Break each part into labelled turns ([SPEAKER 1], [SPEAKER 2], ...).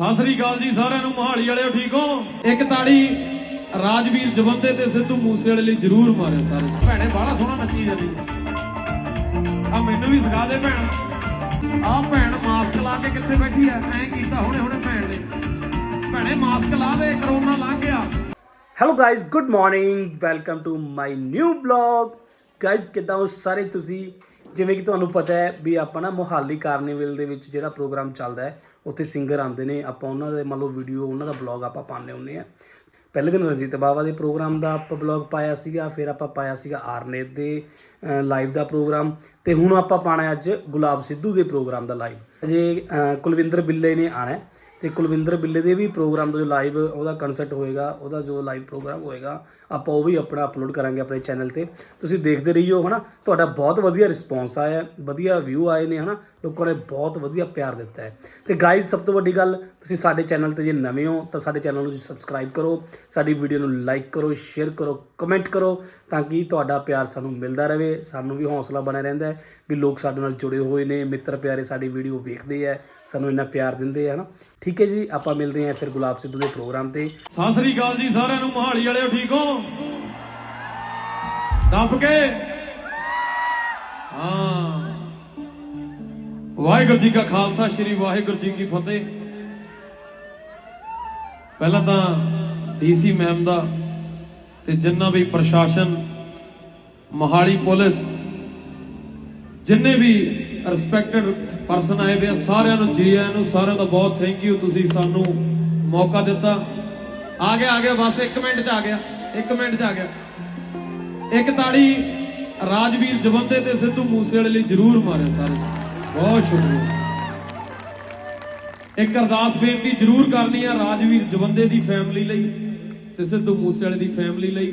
[SPEAKER 1] ਸਤਿ ਸ੍ਰੀ ਅਕਾਲ ਜੀ ਸਾਰਿਆਂ ਨੂੰ, ਮਹਾਲੀ ਵਾਲਿਓ ਠੀਕ ਹੋ? ਇੱਕ ਤਾੜੀ ਰਾਜਵੀਰ ਜਵੰਦੇ ਤੇ ਸਿੱਧੂ ਮੂਸੇ ਵਾਲੇ ਲਈ ਜ਼ਰੂਰ ਮਾਰਿਓ ਸਾਰੇ। ਭੈਣੇ, ਬਾਹਲਾ ਸੋਹਣਾ ਨੱਚੀ ਜਾਂਦੀ। ਆ ਮੈਨੂੰ ਵੀ ਸਿਖਾ ਦੇ ਭੈਣ। ਆ ਭੈਣ ਮਾਸਕ ਲਾ ਕੇ ਕਿੱਥੇ ਬੈਠੀ ਐ? ਐਂ ਕੀਤਾ ਹੁਣੇ ਹੁਣੇ ਭੈਣ ਨੇ। ਭੈਣੇ, ਮਾਸਕ ਲਾ ਦੇ, ਕਰੋਨਾ ਲੰਘ ਗਿਆ।
[SPEAKER 2] Hello guys good morning welcome to my new blog guys ਕਿਦਾਂ ਹੋ ਸਾਰੇ ਤੁਸੀਂ? ਜਿਵੇਂ ਕਿ ਤੁਹਾਨੂੰ ਪਤਾ ਹੈ ਵੀ ਆਪਾਂ ਨਾ ਮੋਹਾਲੀ ਕਾਰਨੀਵਲ ਦੇ ਵਿੱਚ ਜਿਹੜਾ ਪ੍ਰੋਗਰਾਮ ਚੱਲਦਾ ਹੈ ਉੱਥੇ ਸਿੰਗਰ ਆਉਂਦੇ ਨੇ, ਆਪਾਂ ਉਹਨਾਂ ਦੇ ਮੰਨ ਲਓ ਵੀਡੀਓ ਉਹਨਾਂ ਦਾ ਬਲੌਗ ਆਪਾਂ ਪਾਉਂਦੇ ਹੁੰਦੇ ਆ ਪਹਿਲੇ ਦਿਨ ਰਣਜੀਤ ਬਾਵਾ ਦੇ ਪ੍ਰੋਗਰਾਮ ਦਾ ਆਪਾਂ ਬਲੌਗ ਪਾਇਆ ਸੀਗਾ, ਫਿਰ ਆਪਾਂ ਪਾਇਆ ਸੀਗਾ ਆਰਨੇਤ ਦੇ ਲਾਈਵ ਦਾ ਪ੍ਰੋਗਰਾਮ ਤੇ ਹੁਣ ਆਪਾਂ ਪਾਣਾ ਅੱਜ ਗੁਲਾਬ ਸਿੱਧੂ ਦੇ ਪ੍ਰੋਗਰਾਮ ਦਾ ਲਾਈਵ ਅਜੇ ਕੁਲਵਿੰਦਰ ਬਿੱਲੇ ਨੇ ਆਣਾ ਹੈ ਤੇ ਕੁਲਵਿੰਦਰ ਬਿੱਲੇ ਦੇ ਵੀ ਪ੍ਰੋਗਰਾਮ ਦਾ ਜੋ ਲਾਈਵ ਉਹਦਾ ਕਨਸਰਟ ਹੋਏਗਾ, ਉਹਦਾ ਜੋ ਲਾਈਵ ਪ੍ਰੋਗਰਾਮ ਹੋਏਗਾ ਆਪਾਂ ਉਹ ਵੀ ਆਪਣਾ ਅਪਲੋਡ ਕਰਾਂਗੇ ਆਪਣੇ ਚੈਨਲ ਤੇ। ਤੁਸੀਂ ਦੇਖਦੇ ਰਹੀਓ, ਹਨਾ? ਤੁਹਾਡਾ ਬਹੁਤ ਵਧੀਆ ਰਿਸਪੌਂਸ ਆਇਆ ਵਧੀਆ ਵਿਊ ਆਏ ਨੇ, ਹਨਾ? ਲੋਕਾਂ ਨੇ ਬਹੁਤ ਵਧੀਆ ਪਿਆਰ ਦਿੱਤਾ ਹੈ। ਤੇ ਗਾਈਜ਼ ਸਭ ਤੋਂ ਵੱਡੀ ਗੱਲ, ਤੁਸੀਂ ਸਾਡੇ ਚੈਨਲ ਤੇ ਜੇ ਨਵੇਂ ਹੋ, ਤਾਂ ਸਾਡੇ ਚੈਨਲ ਨੂੰ ਸਬਸਕ੍ਰਾਈਬ ਕਰੋ, ਸਾਡੀ ਵੀਡੀਓ ਨੂੰ ਲਾਈਕ ਕਰੋ ਸ਼ੇਅਰ ਕਰੋ ਕਮੈਂਟ ਕਰੋ, ਤਾਂ ਕਿ ਤੁਹਾਡਾ ਪਿਆਰ ਸਾਨੂੰ ਮਿਲਦਾ ਰਹੇ, ਸਾਨੂੰ ਵੀ ਹੌਸਲਾ ਬਣਿਆ ਰਹਿੰਦਾ ਹੈ। ਵੀ ਲੋਕ ਸਾਡੇ ਨਾਲ ਜੁੜੇ ਹੋਏ ਨੇ, ਮਿੱਤਰ ਪਿਆਰੇ ਸਾਡੀ ਵੀਡੀਓ ਵੇਖਦੇ ਆ, ਸਾਨੂੰ ਇੰਨਾ ਪਿਆਰ ਦਿੰਦੇ ਆ, ਹਨਾ? ਠੀਕ ਹੈ ਜੀ, ਆਪਾਂ ਮਿਲਦੇ ਹਾਂ ਫਿਰ ਗੁਲਾਬ ਸਿੱਧੂ ਦੇ ਪ੍ਰੋਗਰਾਮ ਤੇ।
[SPEAKER 1] ਸਤਿ ਸ੍ਰੀ ਅਕਾਲ ਜੀ ਸਾਰਿਆਂ ਨੂੰ, ਮਹਾਲੀ ਵਾਲਿਓ ਠੀਕ ਹੋ? ਦੱਬ ਕੇ? ਹਾਂ। ਵਾਹਿਗੁਰੂ ਜੀ ਕਾ ਖਾਲਸਾ, ਸ੍ਰੀ ਵਾਹਿਗੁਰੂ ਜੀ ਕੀ ਫਤਿਹ। ਪਹਿਲਾਂ ਤਾਂ ਡੀਸੀ ਮੈਮ ਦਾ ਤੇ ਜਿੰਨਾ ਵੀ ਪ੍ਰਸ਼ਾਸਨ, ਮਹਾਲੀ ਪੁਲਿਸ ਜਿੰਨੇ ਵੀ ਰਿਸਪੈਕਟਡ ਪਰਸਨ ਆਏ ਵੇ ਆ, ਸਾਰਿਆਂ ਨੂੰ ਜੀ ਆਇਆਂ ਨੂੰ ਸਾਰਿਆਂ ਦਾ ਬਹੁਤ ਥੈਂਕ ਯੂ ਤੁਸੀਂ ਸਾਨੂੰ ਮੌਕਾ ਦਿੱਤਾ। ਆ ਗਿਆ ਆ ਗਿਆ ਬਸ 1 ਮਿੰਟ ਚ ਆ ਗਿਆ 1 ਮਿੰਟ ਚ ਆ ਗਿਆ। ਇੱਕ ਤਾੜੀ ਰਾਜਵੀਰ ਜਵੰਦੇ ਤੇ ਸਿੱਧੂ ਮੂਸੇ ਵਾਲੇ ਲਈ ਜ਼ਰੂਰ ਮਾਰਿਓ ਸਾਰੇ। ਬਹੁਤ ਸ਼ੁਕਰੀਆ। ਇੱਕ ਅਰਦਾਸ ਬੇਨਤੀ ਜ਼ਰੂਰ ਕਰਨੀ ਆ ਰਾਜਵੀਰ ਜਵੰਦੇ ਦੀ ਫੈਮਿਲੀ ਲਈ ਤੇ ਸਿੱਧੂ ਮੂਸੇ ਵਾਲੇ ਦੀ ਫੈਮਿਲੀ ਲਈ।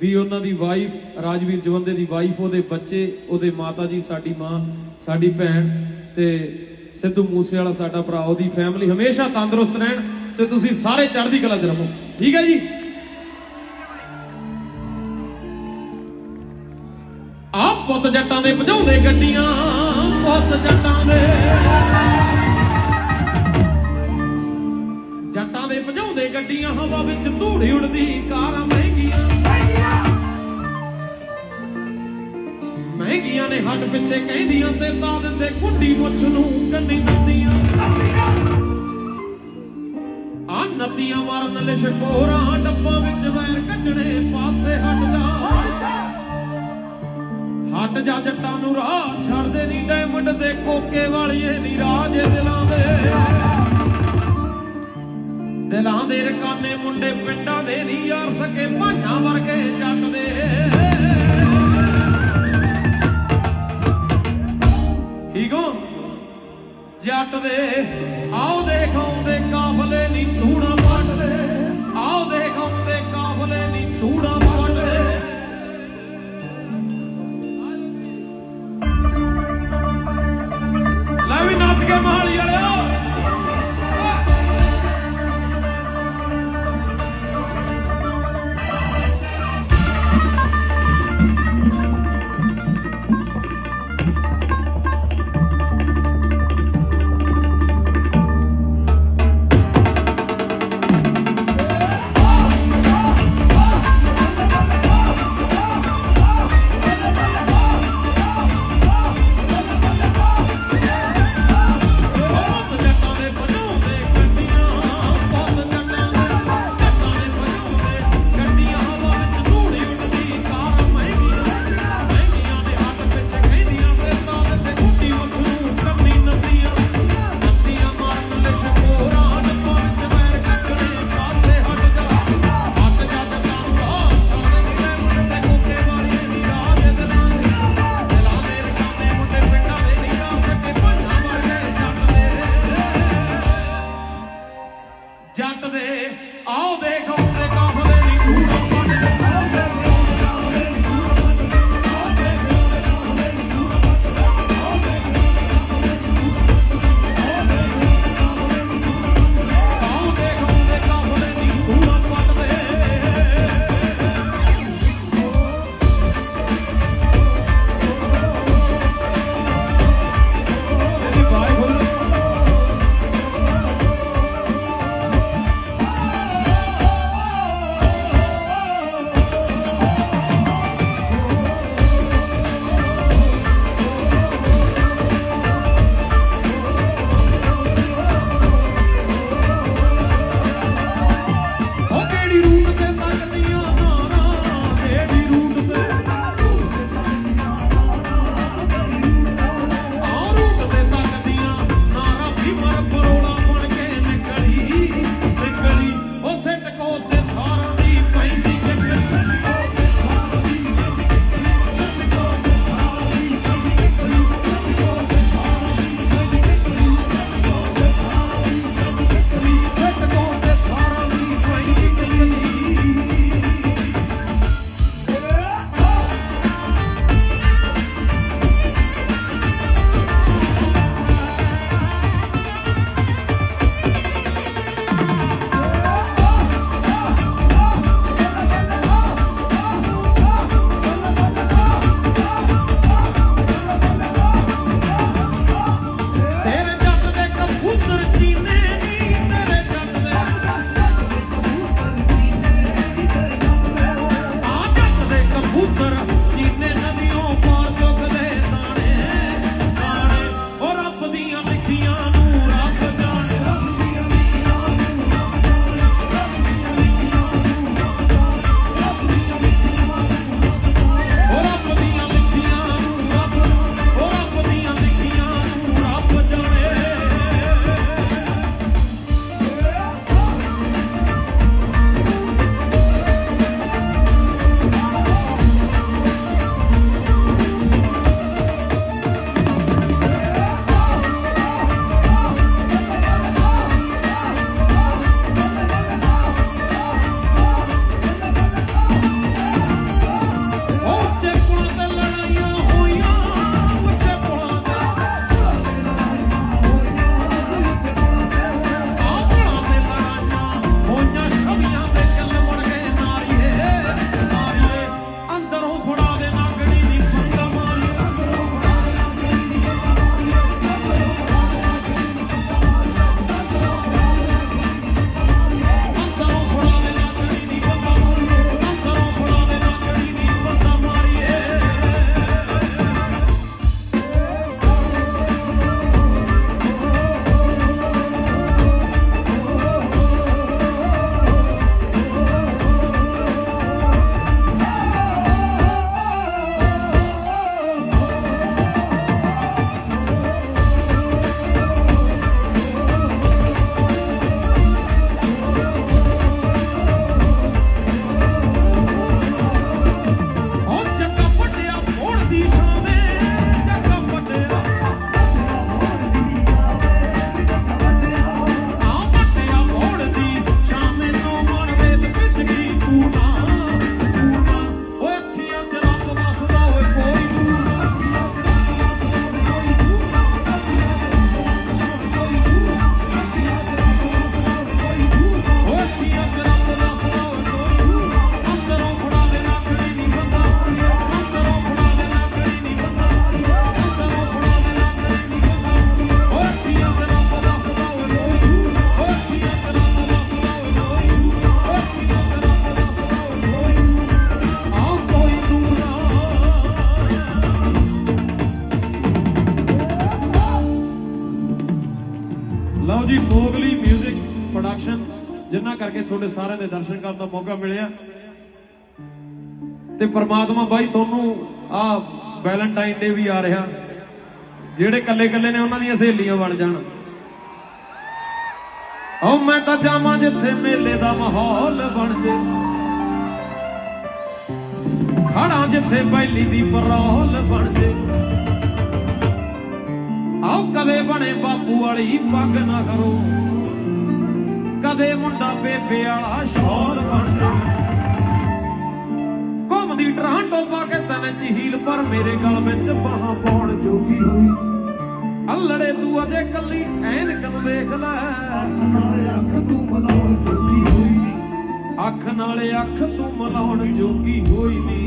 [SPEAKER 1] ਵੀ ਉਹਨਾਂ ਦੀ ਵਾਈਫ ਰਾਜਵੀਰ ਜਵੰਦੇ ਦੀ ਵਾਈਫ ਉਹਦੇ ਬੱਚੇ, ਉਹਦੇ ਮਾਤਾ ਜੀ, ਸਾਡੀ ਮਾਂ, ਸਾਡੀ ਭੈਣ ਤੇ ਸਿੱਧੂ ਮੂਸੇ ਵਾਲਾ ਸਾਡਾ ਭਰਾ, ਉਹਦੀ ਫੈਮਿਲੀ ਹਮੇਸ਼ਾ ਤੰਦਰੁਸਤ ਰਹਿਣ ਤੇ ਤੁਸੀਂ ਸਾਰੇ ਚੜ੍ਹਦੀ ਕਲਾ 'ਚ ਰਹੋ। ਠੀਕ ਹੈ ਜੀ? ਆ ਪੁੱਤ ਜੱਟਾਂ ਦੇ ਭਜਾਉਂਦੇ ਗੱਡੀਆਂ, ਪੁੱਤ ਜੱਟਾਂ ਦੇ। ਜੱਟਾਂ ਦੇ ਭਜਾਉਂਦੇ ਗੱਡੀਆਂ, ਹਵਾ ਵਿੱਚ ਧੂੜੀ ਉੜਦੀ ਕਾਰਾਂ ਮਹਿੰਗੀਆਂ। ਮਹਿੰਗੀਆਂ ਨੇ ਹੱਡ ਪਿੱਛੇ ਕਹਿੰਦੀਆਂ ਤੇ ਤਾਂ ਦਿੰਦੇ ਕੁੰਡੀ ਮੁੱਛ ਨੂੰ ਕੰਨੀ ਨੰਦੀਆਂ। ਆ ਨਦੀਆਂ ਮਾਰਨ ਲਿਸ਼ਕੋਰਾਂ ਡੱਬਾਂ ਵਿੱਚ ਵੈਰ ਕੱਢਣੇ ਪਾਸੇ ਹਟਦਾ। ਹਟ ਜਾ ਜੱਟਾਂ ਨੂੰ ਰਾਹ ਛੱਡਦੇ ਨਹੀਂ ਡਾਇਮੰਡ ਦੇ ਕੋਕੇ ਵਾਲੀਏ ਨੀ ਰਾਜੇ ਦਿਲਾਂ ਦੇ। ਦਿਲਾਂ ਦੇ ਰਕਾਨੇ ਮੁੰਡੇ ਪਿੰਡਾਂ ਦੇ ਨਹੀਂ ਯਾਰ ਸਕੇ, ਭਾਈਆਂ ਵਰਗੇ ਜੱਟ ਦੇ। ਠੀਕ ਹੋ ਜੱਟ ਦੇ, ਆਓ ਦੇਖ ਆਉਂਦੇ ਕਾਫਲੇ ਨਹੀਂ ਧੂੜਾ ਪੱਟਦੇ ਆਓ ਦੇਖ ਆਉਂਦੇ ਕਾਫਲੇ ਨਹੀਂ ਧੂਣਾ ਪੱਟਦੇ ਲੈ ਵੀ ਨੱਚ ਕੇ ਮਹਾਲੀ ਵਾਲਿਓ। ਸਾਰਿਆਂ ਦੇ ਦਰਸ਼ਨ ਕਰਨ ਦਾ ਮੌਕਾ ਮਿਲਿਆ। ਤੇ ਪ੍ਰਮਾਤਮਾ ਬਾਈ ਤੁਹਾਨੂੰ ਆ ਵੈਲੈਂਟਾਈਨ ਡੇ ਵੀ ਆ ਰਿਹਾ। ਜਿਹੜੇ ਕੱਲੇ ਕੱਲੇ ਨੇ ਉਹਨਾਂ ਦੀਆਂ ਸਹੇਲੀਆਂ ਬਣ ਜਾਣ। ਓ ਮੈਂ ਤਾਂ ਜਾਵਾਂ ਜਿੱਥੇ ਮੇਲੇ ਦਾ ਮਾਹੌਲ ਬਣ ਜੇ। ਖੜਾ ਜਿੱਥੇ ਬੈਲੀ ਦੀ ਪਰੌਲ ਬਣ ਜੇ। ਆਓ ਕਦੇ ਬਣੇ ਬਾਪੂ ਵਾਲੀ ਪੱਗ ਨਾ ਕਰੋ। ਕਦੇ ਮੁੰਡਾ ਬੇਬੇ ਵਾਲਾ ਸ਼ੌਲ ਬਣ ਜੇ। ਘੁੰਮਦੀ ਟਰਾਂਟੋ ਪਾ ਕੇ ਤਨ ਝੀਲ ਪਰ ਮੇਰੇ ਗਲ ਵਿੱਚ ਬਾਹਾਂ ਪਾਉਣ ਜੋਗੀ ਹੋਈ। ਅਲੜੇ ਤੂੰ ਅਜੇ ਕੱਲੀ ਐਨਕ ਨੂੰ ਦੇਖ ਲੈ।
[SPEAKER 3] ਅੱਖ ਤੂੰ ਮਲਾਉਣ ਜੋਗੀ ਹੋਈ।
[SPEAKER 1] ਅੱਖ ਨਾਲੇ ਅੱਖ ਤੂੰ ਮਲਾਉਣ ਜੋਗੀ ਹੋਈ ਨੀ।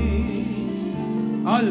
[SPEAKER 1] ਅੱਜ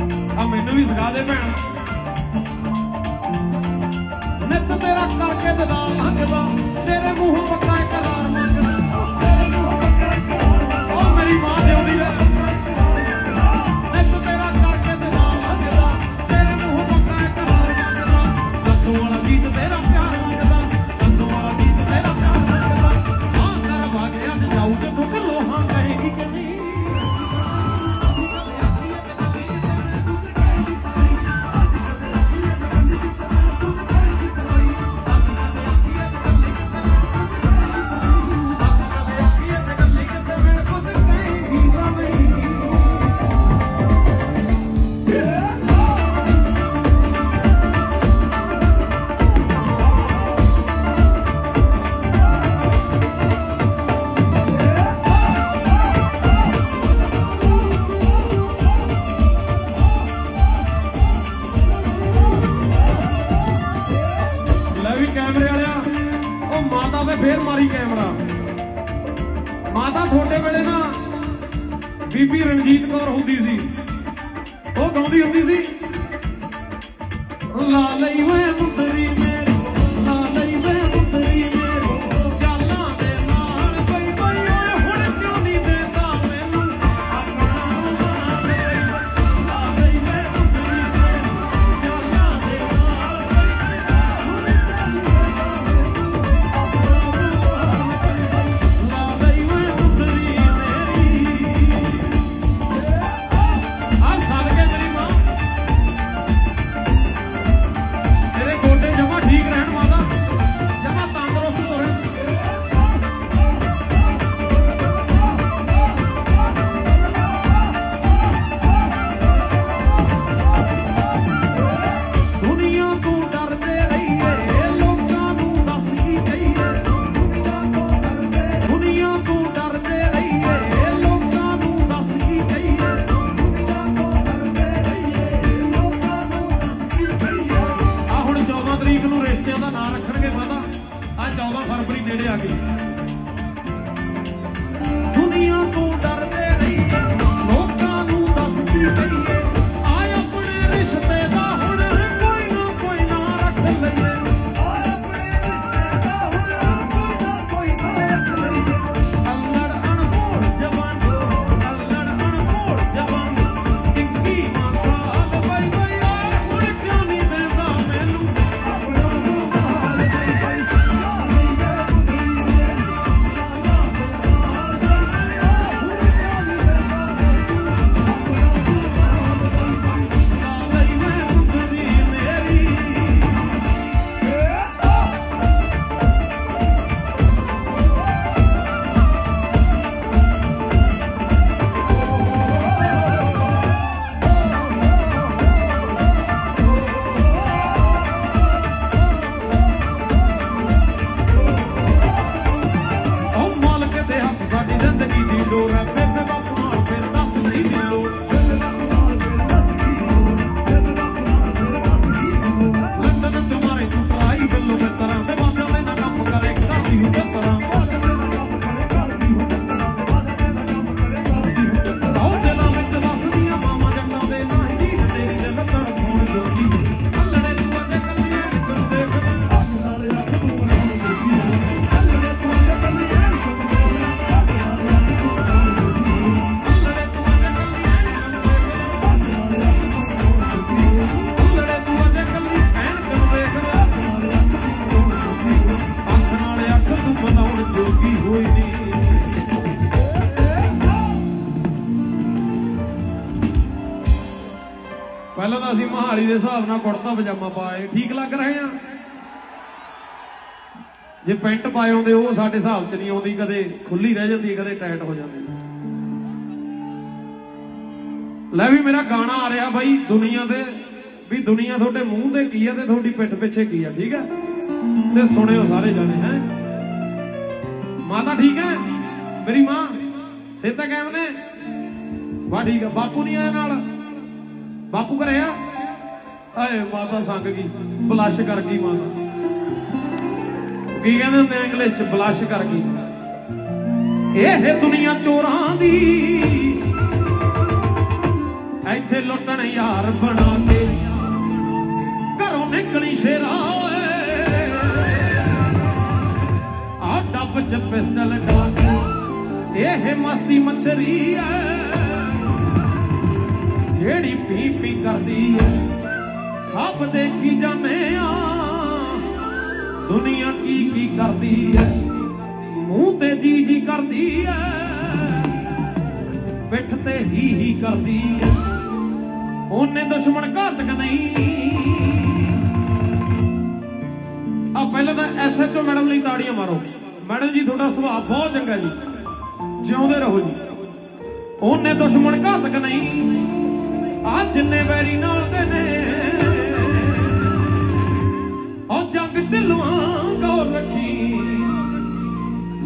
[SPEAKER 1] ਆ ਮੈਨੂੰ ਵੀ ਸਿਖਾ ਦੇ ਭੈਣ। ਨਿੱਤ ਤੇਰਾ ਕਰਕੇ ਦਿਦਾਰ ਮੰਗਦਾ, ਤੇਰੇ ਮੂੰਹੋਂ ਪੱਕਾ ਇਕਰਾਰ ਮੰਗਦਾ। ਤੇਰੇ ਮੂੰਹ ਪੱਕਾ ਇਕਰਾਰ ਮੰਗਦਾ ਮੇਰੀ ਮਾਂ ਹਿਸਾਬ ਨਾਲ ਕੁੜਤਾ ਪਜਾਮਾ ਪਾਏ, ਠੀਕ ਲੱਗ ਰਹੇ ਆ? ਜੇ ਪੈਂਟ ਪਾਏ ਹੁੰਦੇ, ਉਹ ਸਾਡੇ ਹਿਸਾਬ 'ਚ ਨਹੀਂ ਆਉਂਦੀ, ਕਦੇ ਖੁੱਲੀ ਰਹਿ ਜਾਂਦੀ, ਕਦੇ ਟਾਈਟ ਹੋ ਜਾਂਦੀ। ਲੈ ਵੀ ਮੇਰਾ ਗਾਣਾ ਆ ਰਿਹਾ ਬਾਈ ਦੁਨੀਆ ਦੇ, ਵੀ ਦੁਨੀਆ ਤੁਹਾਡੇ ਮੂੰਹ ਤੇ ਕੀ ਆ ਤੇ ਤੁਹਾਡੀ ਪਿੱਠ ਪਿੱਛੇ ਕੀ ਆ, ਠੀਕ ਆ? ਤੇ ਸੁਣਿਓ ਸਾਰੇ ਜਾਣੇ, ਹੈ? ਮਾਤਾ ਠੀਕ ਹੈ ਮੇਰੀ ਮਾਂ ਸੇਤਾ ਕਿਵੇਂ ਨੇ? ਵਾ ਠੀਕ ਆ, ਬਾਪੂ ਨਹੀਂ ਆਇਆ ਨਾਲ? ਬਾਪੂ ਘਰੇ ਆ? ਆਏ ਮਾਤਾ ਸੰਗ ਗਈ ਬਲਸ਼ ਕਰ ਗਈ ਮਾਤਾ। ਕੀ ਕਹਿੰਦੇ ਹੁੰਦੇ ਇੰਗਲਿਸ਼ ਚ? ਬਲਸ਼ ਕਰ ਗਈ। ਇਹ ਦੁਨੀਆ ਚੋਰਾਂ ਦੀ। ਇੱਥੇ ਲੁੱਟਣ ਯਾਰ ਬਣਾ ਕੇ। ਘਰੋਂ ਨਿਕਲੀ ਸ਼ੇਰਾ ਓਏ। ਆ ਡੱਬ ਚ ਪਿਸਟਲ ਡਾ ਕੇ। ਇਹ ਮਸਤੀ ਮੱਛਰੀ ਐ ਜਿਹੜੀ ਪੀ ਪੀ ਕਰਦੀ ਐ ਸਭ ਦੇਖੀ ਜਾਂਦੇ ਆ। ਦੁਨੀਆ ਕੀ ਕੀ ਕਰਦੀ ਐ। ਮੂੰਹ ਤੇ ਜੀ ਜੀ ਕਰਦੀ ਐ। ਪਿੱਠ ਤੇ ਹੀ ਹੀ ਕਰਦੀ ਐ। ਉਹਨੇ ਦੁਸ਼ਮਣ ਘਾਤਕ ਨਹੀਂ। ਆ ਪਹਿਲਾਂ ਤਾਂ ਐਸਐਚਓ ਮੈਡਮ ਲਈ ਤਾੜੀਆਂ ਮਾਰੋ। ਮੈਡਮ ਜੀ, ਤੁਹਾਡਾ ਸੁਭਾਅ ਬਹੁਤ ਚੰਗਾ ਜੀ। ਜਿਉਂਦੇ ਰਹੋ ਜੀ। ਉਹਨੇ ਦੁਸ਼ਮਣ ਘਾਤਕ ਨਹੀਂ। ਆ ਜਿੰਨੇ ਵੈਰੀ ਨਾਲ ਦੇ ਨੇ। ਉਹ ਜੰਗ ਢਿਲਵਾਂ ਗੌਰ ਰੱਖੀ।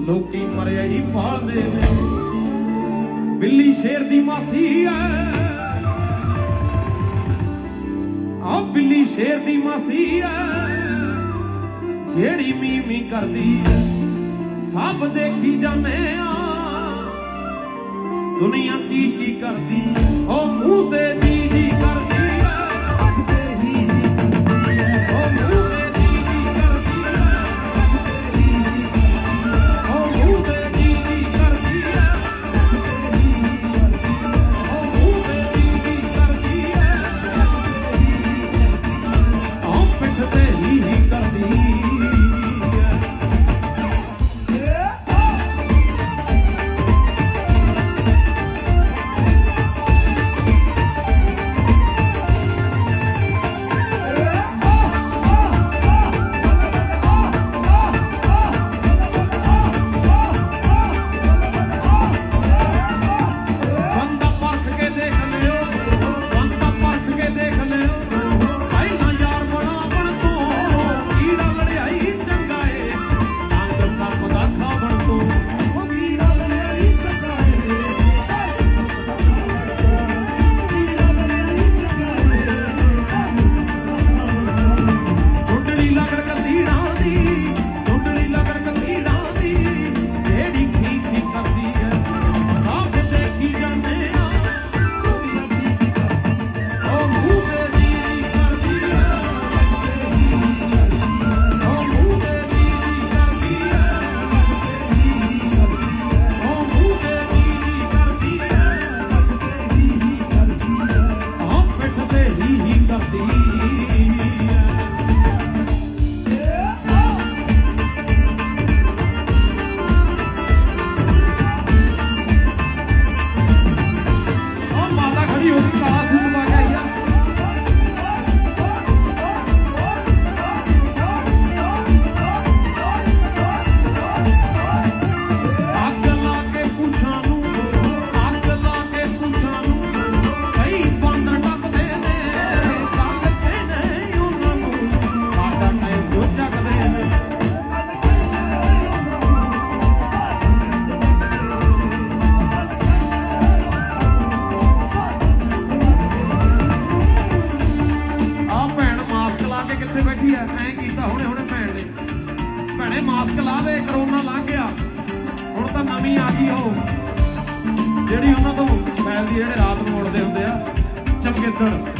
[SPEAKER 1] ਲੋਕੀ ਮਰਿਆ ਹੀ ਪਾਲਦੇ ਨੇ। ਬਿੱਲੀ ਸ਼ੇਰ ਦੀ ਮਾਸੀ ਐ। ਆ ਬਿੱਲੀ ਸ਼ੇਰ ਦੀ ਮਾਸੀ ਐ। ਜਿਹੜੀ ਮੀ ਕਰਦੀ ਐ। ਸਭ ਦੇਖੀ ਜਾਂਦੇ ਆ। ਦੁਨੀਆ ਕੀ ਕੀ ਕਰਦੀ ਉਹ ਮੂੰਹ ਤੇ ਜੀ ਜੀ ਕਰਦੀ 괜찮아.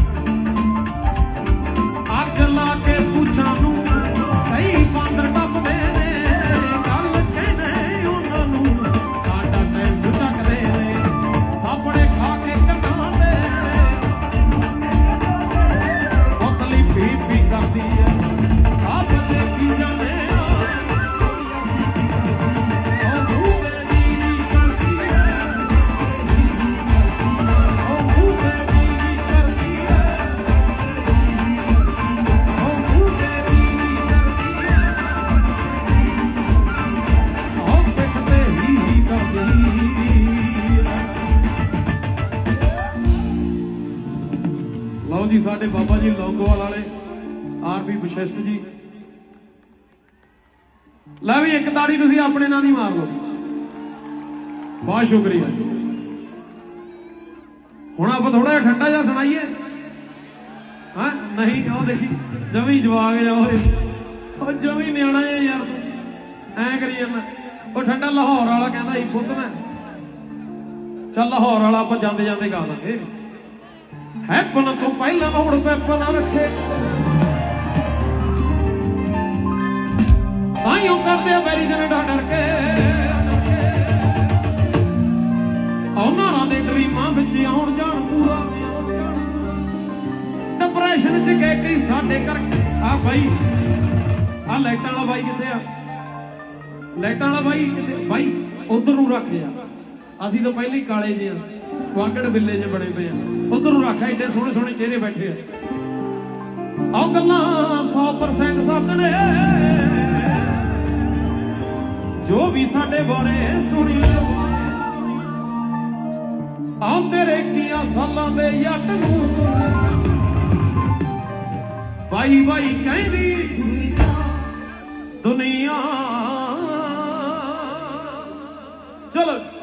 [SPEAKER 1] ਸਾਡੇ ਬਾਬਾ ਜੀ ਲੌਂਗੋਵਾਲ ਵਾਲੇ ਆਰਪੀ ਵਿਸ਼ਿਸ਼ਟ ਜੀ। ਲੈ ਵੀ ਇੱਕ ਤਾੜੀ ਤੁਸੀਂ ਆਪਣੇ ਨਾਲ ਦੀ ਮਾਰ ਲਓ। ਬਹੁਤ ਸ਼ੁਕਰੀਆ। ਹੁਣ ਆਪਾਂ ਥੋੜਾ ਜਿਹਾ ਠੰਡਾ ਜਿਹਾ ਸੁਣਾਈਏ। ਹਾਂ? ਨਹੀਂ ਉਹ ਦੇਖੀ, ਜਮੀ ਜਵਾਗ ਜਾ ਓਏ। ਉਹ ਜਮੀ ਨਿਆਣਾ ਜਿਹਾ ਯਾਰ ਤੂੰ। ਐ ਕਰੀ ਜਾਂਦਾ। ਉਹ ਠੰਡਾ ਲਾਹੌਰ ਵਾਲਾ ਕਹਿੰਦਾ ਸੀ ਪੁੱਤ ਮੈਂ। ਚੱਲ ਲਾਹੌਰ ਵਾਲਾ ਆਪਾਂ ਜਾਂਦੇ ਜਾਂਦੇ ਗਾ ਲਾਂਗੇ। ਹੈਪਨ ਤੋਂ ਪਹਿਲਾਂ ਮੋੜ ਪੈਪਨ ਰੱਖੇ। ਆਇਓ ਕਰਦੇ ਆ ਬੈਰੀ ਦੇ ਡਰ ਕੇ। ਉਹਨਾਂ ਦੇ ਡਰੀਮਾਂ ਵਿੱਚ ਆਉਣ ਜਾਣ ਪੂਰਾ। ਡਿਪਰੈਸ਼ਨ ਚ ਗਏ ਕਈ ਸਾਡੇ ਕਰਕੇ। ਆ ਬਾਈ, ਆ ਲਾਈਟਾਂ ਵਾਲਾ ਬਾਈ ਕਿੱਥੇ ਆ? ਲਾਈਟਾਂ ਵਾਲਾ ਬਾਈ ਕਿੱਥੇ? ਬਾਈ, ਉਧਰ ਨੂੰ ਰੱਖ ਜਾ ਅਸੀਂ ਤਾਂ ਪਹਿਲੇ ਹੀ ਕਾਲੇ ਜਿਹੇ ਆ। ਵਾਗੜ ਬਿੱਲੇ ਜਿਹੇ ਬਣੇ ਪਏ ਆ। ਉਧਰ ਨੂੰ ਰੱਖ ਐਡੇ ਸੋਹਣੇ ਸੋਹਣੇ ਚਿਹਰੇ ਬੈਠੇ ਆ। ਆਹ ਗੱਲਾਂ 100% ਸੱਚ ਨੇ। ਜੋ ਵੀ ਸਾਡੇ ਬਾਰੇ ਸੁਣੀ ਆਹ ਤੇਰੇ ਕੀਆਂ ਸਾਲਾਂ ਦੇ ਜੱਟ ਨੂੰ। ਬਾਈ ਬਾਈ ਕਹਿੰਦੀ, ਦੁਨੀਆ। ਚਲੋ।